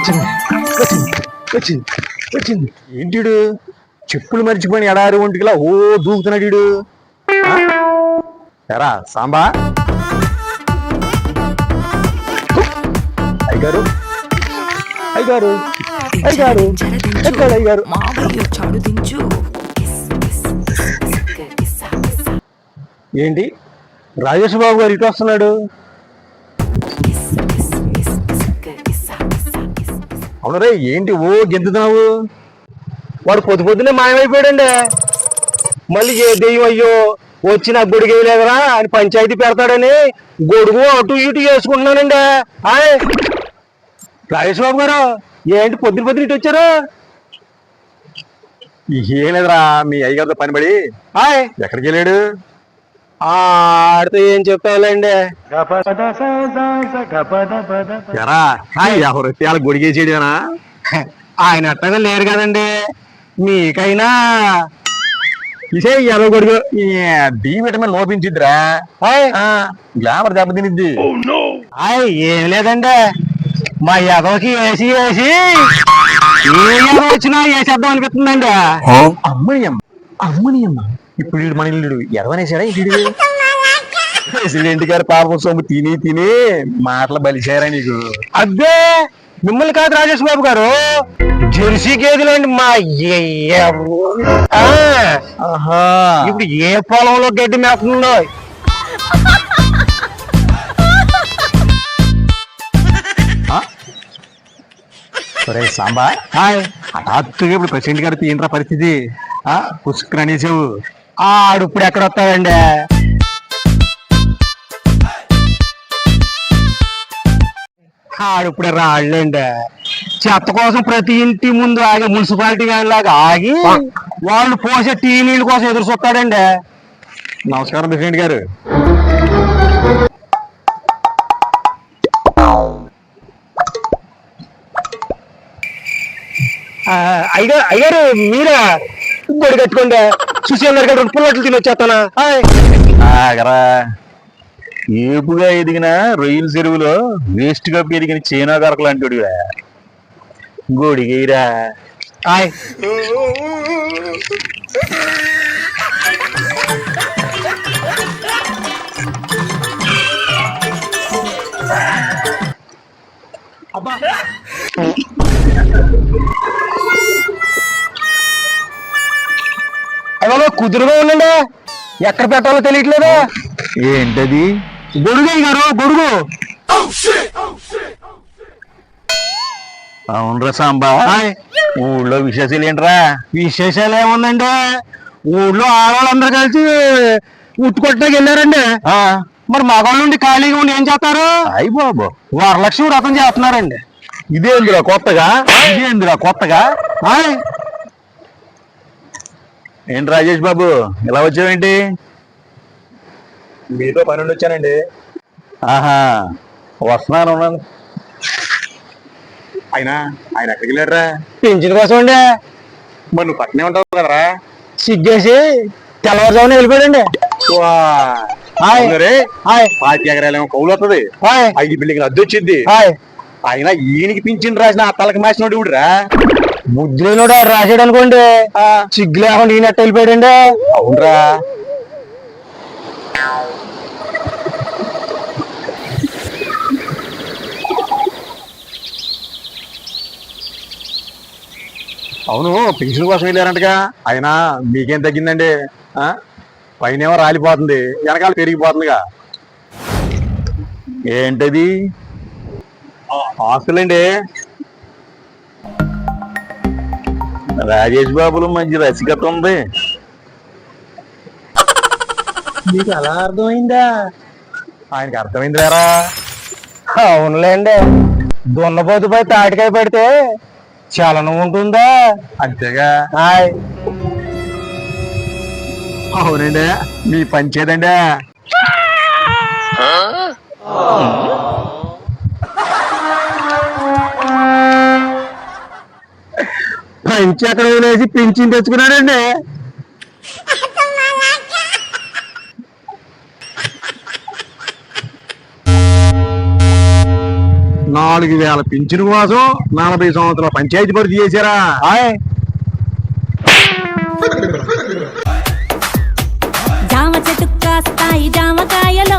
వచ్చింది. వచ్చింది. ఏంటిడు చెప్పులు మర్చిపోయిన ఎడారి ఒంటికిలా ఓ దూకుతున్నాడు ఎరా సాంబా? అయ్యగారు. అయ్యగారు. అయ్యగారు. ఎక్కడ అయ్యగారు? చాడు దించు ఏంటి? రాజేష్ బాబు గారు ఇటు వస్తున్నాడు. అవును రే ఏంటి ఓ గెంతుతున్నావు? వాడు పొద్దు పొద్దునే మాయమైపోయాడండి. మళ్ళీ ఏ దెయ్యం అయ్యో వచ్చి నాకు గొడుగు వేయలేదురా అని పంచాయతీ పెడతాడని గొడుగు అటు ఇటు వేసుకుంటున్నానండి హాయ్ రాజేష్ బాబు గారు ఏంటి పొద్దున పొద్దున ఇటు వచ్చారు? ఏం లేదురా మీ అయ్యగారితో పని పడి హాయ్ ఎక్కడికి వెళ్ళాడు? ఆడితో ఏం చెప్తావులేండి ఎరా ఎవరు వాళ్ళ గొడిగేసేడేనా ఆయన అట్టగా లేరు కదండి. మీకైనా ఇసే ఎర్ర గొడుగు డి విటమిన్ లోపించిద్దిరా. గ్లామర్ దెబ్బతినిద్ది హాయ్ ఏం లేదండి. మా ఎదవకి వేసి వేసి ఏ ఎదవ వచ్చినా వేసేద్దాం అనిపిస్తుందండి? అమ్మనియమ్మ అమ్మనియమ్మ. ఇప్పుడు వీడు మన ఇల్లుడు ఎదవనేసాడా వీడు ప్రెసిడెంట్ గారి పాపం సొమ్ము తిని తిని మాటలు బలిసారా నీకు? అబ్బే మిమ్మల్ని కాదు రాజేష్ బాబు గారు. జెర్సీ గేదెలండి మా ఏ- ఆ, ఇప్పుడు ఏ పొలంలో గడ్డి మేస్తుందో? సరే సాంబా. హాయ్. హఠాత్తుగా ఇప్పుడు ప్రెసిడెంట్ గారికి ఏంట్రా పరిస్థితి. ఆ పుష్కర్ అనేసావు. ఆడు ఇప్పుడు ఎక్కడ వస్తాడండి? ఆడు ఇప్పుడే రాళ్ళండి. చెత్త కోసం ప్రతి ఇంటి ముందు ఆగి మున్సిపాలిటీ లాగా ఆగి వాళ్ళు పోసే టీ నీళ్ళ కోసం ఎదురు చూస్తాడండి. నమస్కారం ప్రెసిడెంట్ గారు. అయ్యారు మీరా గొడి కట్టుకోండి. సుశీల్ గారు రెండు పుల్లట్లు తిని వచ్చేస్తానా? ఆగరా. ఏపుగా ఎదిగిన రొయ్యల చెరువులో వేస్ట్గా పెరిగిన చైనా గరకలు అంటాడు గోడిగైరా హాయ్. అయ్యో కుదురుగా ఉండండి. ఎక్కడ పెట్టాలో తెలియట్లేదా? ఏంటది? గొడుగు గారు గొడుగు. అవునరా సాంబా. ఊళ్ళో విశేషాలు ఏంట్రా? విశేషాలు ఏముందండి? ఊళ్ళో ఆడవాళ్ళందరూ కలిసి ఉట్టుకొట్టడానికి వెళ్ళారండి. మరి మగవాళ్ళు ఉండి ఖాళీగా ఉండి ఏం చేస్తారు? అయ్యి బాబు. వరలక్ష్మి వ్రతం చేస్తున్నారండి. ఇదేందిరా కొత్తగా? ఇదేందిరా కొత్తగా? ఏంటి రాజేష్ బాబు ఇలా వచ్చావేంటి? మీతో పని వచ్చానండి. ఆహా వస్తున్నాను. ఉన్నాను ఆయన ఆయన ఎక్కడికి వెళ్ళారా పింఛన్ కోసం అండి. మరి నువ్వు పక్కనే ఉంటావు కదరా. సిగ్గేసి తెల్లవారుజామున వెళ్ళిపోయాడండి. పాతి ఎకరాలేమో కౌలు వస్తుంది ఐదు బిల్డింగ్ అద్దె వచ్చింది. ఆయన ఈయనకి పింఛన్ రాసిన ఆ తలకి మాసినోడు ఇవిడురా బుద్ధిలోడు రాసాడు అనుకోండి. చిగ్గు లేకుండా ఈయన ఎట్ట వెళ్ళిపోయాడండి. అవునరా. అవును పెన్షన్ కోసం వెళ్ళారంటగా. అయినా మీకేం తగ్గిందండి? ఆ? పైనేమో రాలిపోతుంది. వెనకాల పెరిగిపోతుందిగా. ఏంటది? ఆస్తులండి రాజేష్ బాబులో మంచి రసికత ఉంది. మీకు అలా అర్థమైందా? ఆయనకి అర్థమైందిరా అవునులేండి. దున్నపోతుపై తాటికాయ పెడితే చలనం ఉంటుందా? అంతేగా. హాయ్. అవునండి. మీ పంచేదండి పంచి అక్కడ వదిలేసి పింఛన్ తెచ్చుకున్నాడండి. నాలుగు వేల పింఛను కోసం నలభై సంవత్సరాల పంచాయతీ పరిధి చేశారా? జామ చెట్టు కాస్తాయి జామకాయలో